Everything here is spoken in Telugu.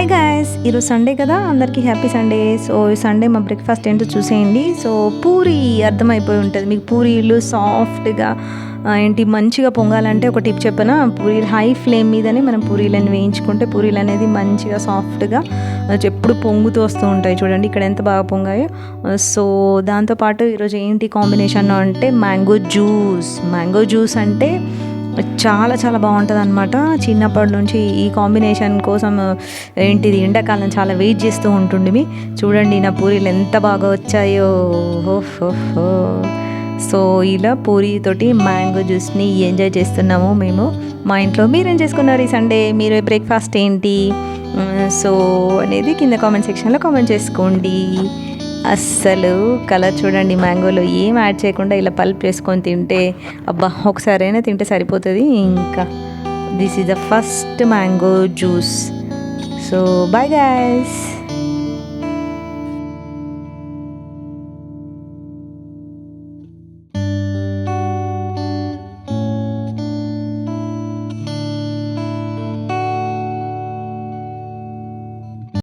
హాయ్ గాయస్ ఈరోజు సండే కదా? అందరికీ హ్యాపీ సండే సో ఈ సండే మా బ్రేక్ఫాస్ట్ ఏంటో చూసేయండి. సో పూరి అర్థమైపోయి ఉంటుంది. మీకు పూరీలు సాఫ్ట్గా ఏంటి మంచిగా పొంగాలంటే ఒక టిప్ చెప్పనా? పూరీలు హై ఫ్లేమ్ మీదనే మనం పూరీలను వేయించుకుంటే పూరీలు అనేది మంచిగా సాఫ్ట్గా ఎప్పుడు పొంగుతూ వస్తూ ఉంటాయి. చూడండి ఇక్కడ ఎంత బాగా పొంగాయో. సో దాంతోపాటు ఈరోజు ఏంటి కాంబినేషన్ అంటే మ్యాంగో జ్యూస్ మ్యాంగో జ్యూస్ అంటే చాలా చాలా బాగుంటుంది అనమాట చిన్నప్పటి నుంచి ఈ కాంబినేషన్ కోసం uh, ఏంటిది ఎండాకాలం చాలా వెయిట్ చేస్తూ ఉంటుండిమి. చూడండి నా పూరీలు ఎంత బాగా వచ్చాయో. ఓహో సో ఇలా పూరీతోటి మ్యాంగో జ్యూస్ని ఎంజాయ్ చేస్తున్నాము మేము. మా ఇంట్లో మీరేం చేసుకున్నారు ఈ సండే మీరు బ్రేక్ఫాస్ట్ ఏంటి? Mm, సో అనేది కింద కామెంట్ సెక్షన్లో కామెంట్ చేసుకోండి. అస్సలు కలర్ చూడండి మ్యాంగోలో ఏం యాడ్ చేయకుండా ఇలా పల్ప్ వేసుకొని తింటే అబ్బా ఒకసారైనా తింటే సరిపోతుంది. ఇంకా this is the first mango juice so bye guys